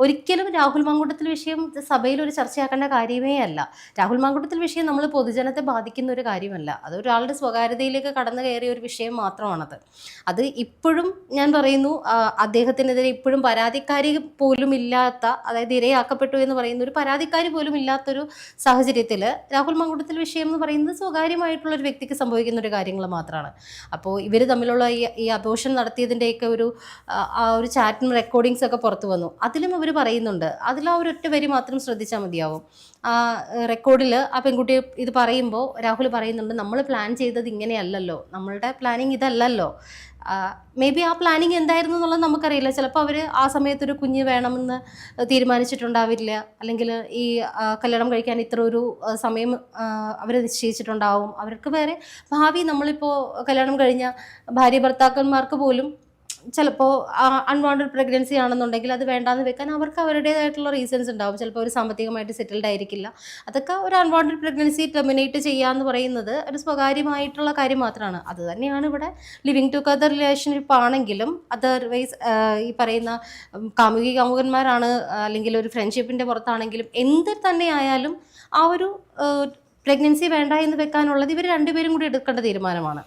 ഒരിക്കലും രാഹുൽ മാങ്കൂട്ടത്തിൽ വിഷയം സഭയിൽ ഒരു ചർച്ചയാക്കേണ്ട കാര്യമേ അല്ല. രാഹുൽ മാങ്കൂട്ടത്തിൽ വിഷയം നമ്മൾ പൊതുജനത്തെ ബാധിക്കുന്ന ഒരു കാര്യമല്ല. അത് ഒരാളുടെ സ്വകാര്യതയിലേക്ക് കടന്നു കയറിയ ഒരു വിഷയം മാത്രമാണത്. അത് ഇപ്പോഴും ഞാൻ പറയുന്നു അദ്ദേഹത്തിനെതിരെ ഇപ്പോഴും പരാതിക്കാരി പോലും ഇല്ലാത്ത അതായത് ഇരയാക്കപ്പെട്ടു എന്ന് പറയുന്ന ഒരു പരാതിക്കാരി പോലും ഇല്ലാത്തൊരു സാഹചര്യത്തിൽ രാഹുൽ മാങ്കൂട്ടത്തിൽ വിഷയം എന്ന് പറയുന്നത് സ്വകാര്യമായിട്ടുള്ള ഒരു വ്യക്തിക്ക് സംഭവിക്കുന്ന ഒരു കാര്യങ്ങൾ മാത്രമാണ് അപ്പോൾ ഇവർ തമ്മിലുള്ള ഈ ഈ അപോഷൻ നടത്തിയതിന്റെയൊക്കെ ഒരു ആ ഒരു ചാറ്റും റെക്കോർഡിങ്സ് ഒക്കെ പുറത്തു വന്നു. അതിലും അവർ പറയുന്നുണ്ട്. അതിൽ ആ ഒരു ഒറ്റ വരി മാത്രം ശ്രദ്ധിച്ചാൽ മതിയാവും. ആ റെക്കോർഡിൽ ആ പെൺകുട്ടി ഇത് പറയുമ്പോൾ രാഹുൽ പറയുന്നുണ്ട് നമ്മൾ പ്ലാൻ ചെയ്തത് ഇങ്ങനെയല്ലല്ലോ. നമ്മളുടെ പ്ലാനിങ് ഇതല്ലല്ലോ. മേ ബി ആ പ്ലാനിങ് എന്തായിരുന്നു എന്നുള്ളത് നമുക്കറിയില്ല. ചിലപ്പോൾ അവർ ആ സമയത്ത് ഒരു കുഞ്ഞ് വേണമെന്ന് തീരുമാനിച്ചിട്ടുണ്ടാവില്ല. അല്ലെങ്കിൽ ഈ കല്യാണം കഴിക്കാൻ ഇത്ര ഒരു സമയം അവർ നിശ്ചയിച്ചിട്ടുണ്ടാവും. അവർക്ക് വേറെ ഭാവി നമ്മളിപ്പോൾ കല്യാണം കഴിഞ്ഞ ഭാര്യ ഭർത്താക്കന്മാർക്ക് പോലും ചിലപ്പോൾ അൺവാണ്ടഡ് പ്രഗ്നൻസി ആണെന്നുണ്ടെങ്കിൽ അത് വേണ്ടാന്ന് വെക്കാൻ അവർക്ക് അവരുടേതായിട്ടുള്ള റീസൺസ് ഉണ്ടാവും. ചിലപ്പോൾ അവർ സാമ്പത്തികമായിട്ട് സെറ്റിൽഡ് ആയിരിക്കില്ല. അതൊക്കെ ഒരു അൺവാണ്ടഡ് പ്രഗ്നൻസി ടെർമിനേറ്റ് ചെയ്യാന്ന് പറയുന്നത് ഒരു സ്വകാര്യമായിട്ടുള്ള കാര്യം മാത്രമാണ് അത് തന്നെയാണ് ഇവിടെ ലിവിങ് ടുഗദർ റിലേഷൻഷിപ്പ് ആണെങ്കിലും അതർവൈസ് ഈ പറയുന്ന കാമുകി കാമുകന്മാരാണ് അല്ലെങ്കിൽ ഒരു ഫ്രണ്ട്ഷിപ്പിന്റെ പുറത്താണെങ്കിലും എന്ത് തന്നെ ആയാലും ആ ഒരു പ്രഗ്നൻസി വേണ്ട എന്ന് വെക്കാനുള്ളത് ഇവർ രണ്ടുപേരും കൂടി എടുക്കേണ്ട തീരുമാനമാണ്.